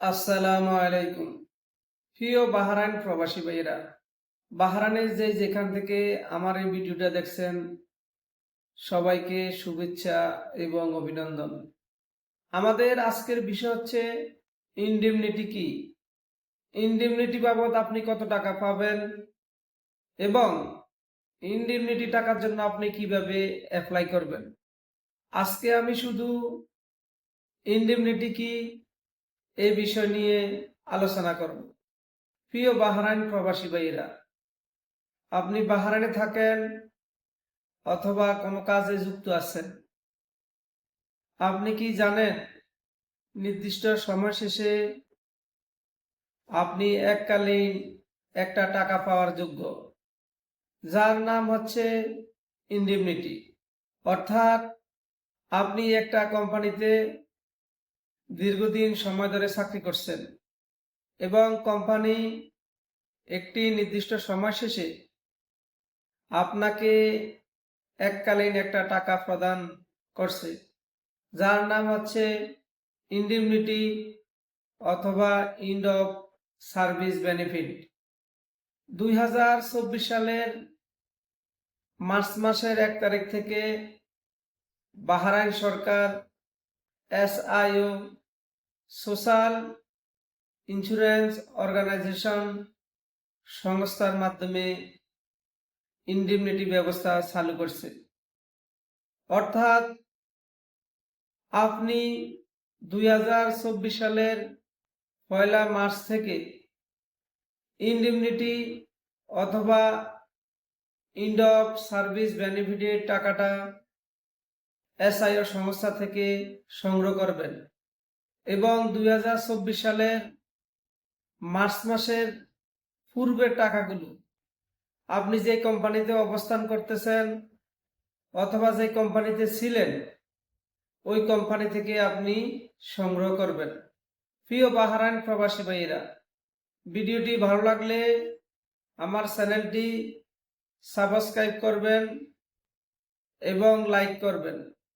আসসালামু আলাইকুম। প্রিয় বাহারাইন প্রবাসী ভাইয়েরা বাহারানের যে যেখান থেকে আমার এই ভিডিওটা দেখছেন, সবাইকে শুভেচ্ছা এবং অভিনন্দন। আমাদের আজকের বিষয় হচ্ছে ইনডেমনিটি কি? ইনডেমনিটি বাবদ আপনি কত টাকা পাবেন এবং ইনডেমনিটি টাকার জন্য আপনি কীভাবে অ্যাপ্লাই করবেন? আজকে আমি শুধু ইনডেমনিটি কি এই বিষয় নিয়ে আলোচনা করব। প্রিয় বাহারাইন প্রবাসী ভাইয়েরা, আপনি বাহারাইনে থাকেন অথবা কোনো কাজে যুক্ত আছেন? আপনি কি জানেন, নির্দিষ্ট সময় শেষে আপনি এককালীন একটা টাকা পাওয়ার যোগ্য, যার নাম হচ্ছে ইন্ডিমনিটি অর্থাৎ আপনি একটা কোম্পানিতে দীর্ঘদিন সময় ধরে চাকরি করছেন এবং কোম্পানি একটি নির্দিষ্ট সময় শেষে আপনাকে এককালীন একটা টাকা প্রদান করছে, যার নাম হচ্ছে ইন্ডিমনিটি অথবা ইন্ড অফ সার্ভিস বেনিফিট। দুই হাজার চব্বিশ সালের মার্চ মাসের এক তারিখ থেকে বাহারাইন সরকার এসআইও, সোশ্যাল ইন্স্যুরেন্স অর্গানাইজেশন সংস্থার মাধ্যমে ইন্ডিমনিটি ব্যবস্থা চালু করছে। অর্থাৎ আপনি দুই হাজার চব্বিশ সালের পয়লা মার্চ থেকে ইন্ডিমনিটি অথবা ইন্ড অফ সার্ভিস বেনিফিটের টাকাটা এসআইও সংস্থা থেকে সংগ্রহ করবেন। এবং দু হাজার চব্বিশ সালের মার্চ মাসের পূর্বের টাকাগুলো আপনি যে কোম্পানিতে অবস্থান করতেছেন অথবা যে কোম্পানিতে ছিলেন, ওই কোম্পানি থেকে আপনি সংগ্রহ করবেন। প্রিয় বাহারাইন প্রবাসী ভাইয়েরা, ভিডিওটি ভালো লাগলে আমার চ্যানেলটি সাবস্ক্রাইব করবেন এবং লাইক করবেন।